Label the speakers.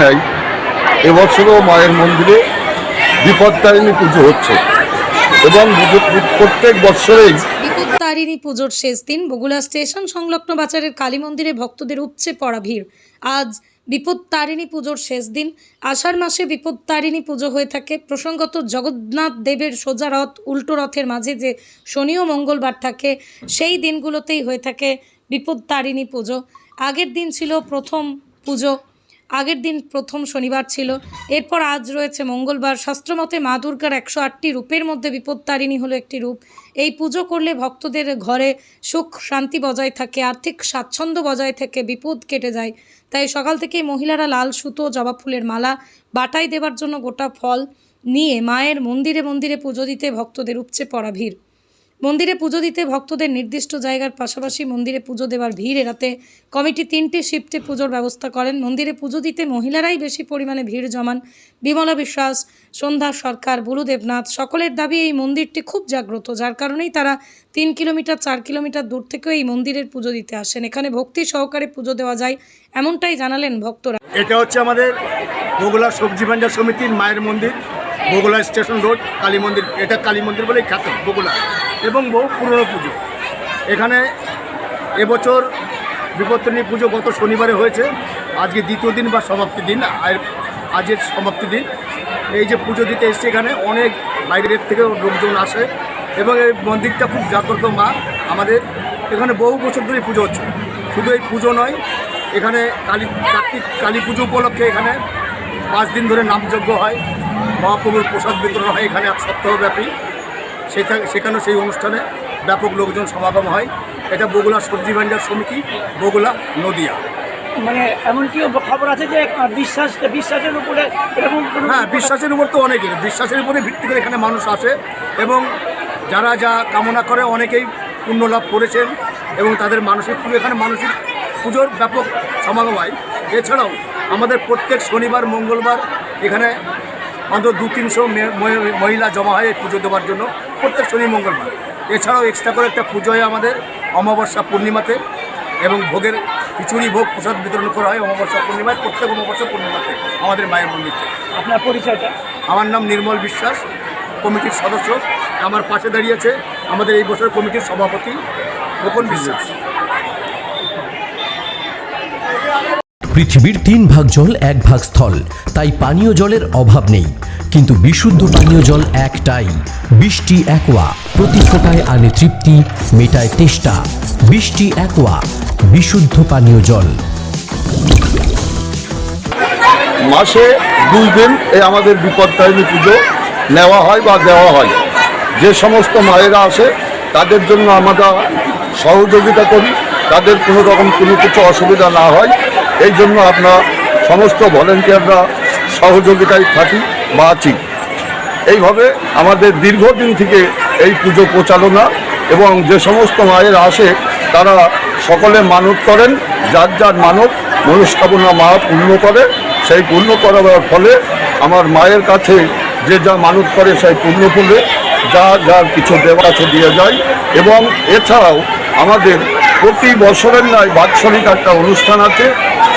Speaker 1: নেয় এবছরও মায়ের মন্দিরে বিপত্তারিণী পুজো হচ্ছে। এবং প্রত্যেক বৎসরেই
Speaker 2: বিপত্তারিণী পুজোর শেষ দিন বগুলা স্টেশন সংলগ্ন বাজারের কালী মন্দিরে ভক্তদের উপচে পড়া ভিড়। আজ বিপত্তারিণী পুজোর শেষ দিন। আষাঢ় মাসে বিপত্তারিণী পুজো হয়ে থাকে। প্রসঙ্গত জগন্নাথ দেবের সোজা রথ, উল্টো রথের মাঝে যে শনি ও মঙ্গলবার থাকে, সেই দিনগুলোতেই হয়ে থাকে বিপত্তারিণী পুজো। আগের দিন ছিল প্রথম পুজো। আগের দিন প্রথম শনিবার ছিল। এরপর আজ রয়েছে মঙ্গলবার। শাস্ত্রমতে মা দুর্গার একশো আটটি রূপের মধ্যে বিপত্তারিণী হলো একটি রূপ। এই পুজো করলে ভক্তদের ঘরে সুখ, শান্তি বজায় থাকে, আর্থিক স্বাচ্ছন্দ্য বজায় থেকে, বিপদ কেটে যায়। তাই সকাল থেকেই মহিলারা লাল সুতো, জবা ফুলের মালা, বাটাই দেবার জন্য গোটা ফল নিয়ে মায়ের মন্দিরে মন্দিরে পুজো দিতে ভক্তদের উপচে পড়া ভিড়। মন্দিরে পুজো দিতে ভক্তদের নির্দিষ্ট জায়গার পাশাপাশি মন্দিরে পুজো দেওয়ার ভিড় এড়াতে কমিটি তিনটি শিফটে পুজোর ব্যবস্থা করেন। মন্দিরে পুজো দিতে মহিলারাই বেশি পরিমাণে ভিড় জমান। বিমলা বিশ্বাস, সন্ধ্যা সরকার বুলু দেবনাথ সকলের দাবি এই মন্দিরটি খুব জাগ্রত, যার কারণেই তারা তিন কিলোমিটার, চার কিলোমিটার দূর থেকেও এই মন্দিরের পুজো দিতে আসেন। এখানে ভক্তি সহকারে পুজো দেওয়া যায় এমনটাই জানালেন ভক্তরা।
Speaker 3: এটা হচ্ছে আমাদের বগুলা সবজি ভান্ডার সমিতির মায়ের মন্দির বগুলা স্টেশন রোড, কালী মন্দির। এটা কালী মন্দির বলেই খ্যাত বগুলা এবং বহু পুরনো পুজো। এখানে এবছর বিপত্তনী পুজো গত শনিবারে হয়েছে। আজকে দ্বিতীয় দিন বা সমাপ্তি দিন আজের সমাপ্তি দিন। এই যে পুজো দিতে এসছে এখানে, অনেক বাইরের থেকে লোকজন আসে এবং এই মন্দিরটা খুব জাগ্রত মা আমাদের। এখানে বহু বছর ধরেই পুজো হচ্ছে। শুধু এই পুজো নয়, এখানে কালী কার্তিক, কালী পুজো উপলক্ষে এখানে পাঁচ দিন ধরে নামযজ্ঞ হয়। মহাপ্রভুর প্রসাদ বিতরণ হয় এখানে এক সপ্তাহব্যাপী। সেখানেও সেই অনুষ্ঠানে ব্যাপক লোকজন সমাগম হয়। এটা বগুলা সবজি ভান্ডার সমিতি বগুলা নদিয়া।
Speaker 4: মানে এমনকি খবর আছে যে বিশ্বাস বিশ্বাসের উপরে এরকম
Speaker 3: হ্যাঁ বিশ্বাসের উপর তো অনেকেই বিশ্বাসের উপরে ভিত্তি করে এখানে মানুষ আসে এবং যারা যা কামনা করে অনেকেই পুণ্য লাভ করেছেন এবং তাদের মানসিক পুজো এখানে মানসিক পুজোর ব্যাপক সমাগম হয়। এছাড়াও আমাদের প্রত্যেক শনিবার মঙ্গলবার এখানে অন্তত দু তিনশো মহিলা জমা হয় এই পুজো দেওয়ার জন্য প্রত্যেক শনি মঙ্গলবার। এছাড়াও এক্সট্রা করে একটা পুজো হয় আমাদের অমাবস্যা পূর্ণিমাতে এবং ভোগের খিচুড়ি ভোগ প্রসাদ বিতরণ করা হয় অমাবস্যা পূর্ণিমায় প্রত্যেক অমাবস্যা পূর্ণিমাতে আমাদের মায়ের মন্দিরতে
Speaker 4: আপনার পরিচয়টা?
Speaker 3: আমার নাম নির্মল বিশ্বাস কমিটির সদস্য। আমার পাশে দাঁড়িয়েছে আমাদের এই বছর কমিটির সভাপতি গোপন বিশ্বাস।
Speaker 5: পৃথিবীর তিন ভাগ জল, এক ভাগ স্থল। তাই পানীয় জলের অভাব নেই। কিন্তু বিশুদ্ধ পানীয় জল একটাই। বৃষ্টি একোয়া, প্রতি ফোটায় আনে তৃপ্তি, মেটায় তেষ্টা। বৃষ্টি একোয়া, বিশুদ্ধ পানীয় জল।
Speaker 1: মাসে দুই দিন এই আমাদের বিপত্তারিণী পুজো নেওয়া হয় বা দেওয়া হয়। যে সমস্ত মায়েরা আসে, তাদের জন্য আমরা সহযোগিতা করি। তাদের কোনো রকম কোনো কিছু অসুবিধা না হয়। এই জন্য আমরা সমস্ত ভলেন্টিয়াররা সহযোগিতায় থাকি বা আছি। এইভাবে আমাদের দীর্ঘদিন থেকে এই পুজো প্রচারণা এবং যে সমস্ত মায়ের আসে, তারা সকলে মানত করেন, যার যার মানত মনস্কামনা মা পূর্ণ করে, সেই পূর্ণ করার ফলে আমার মায়ের কাছে যে যা মানত করে সেই পূর্ণ ফুলে, যা যার কিছু দেওয়া আছে দিয়ে যায় এবং এছাড়াও আমাদের প্রতি বছরের নয় বাৎসরিক একটা অনুষ্ঠান আছে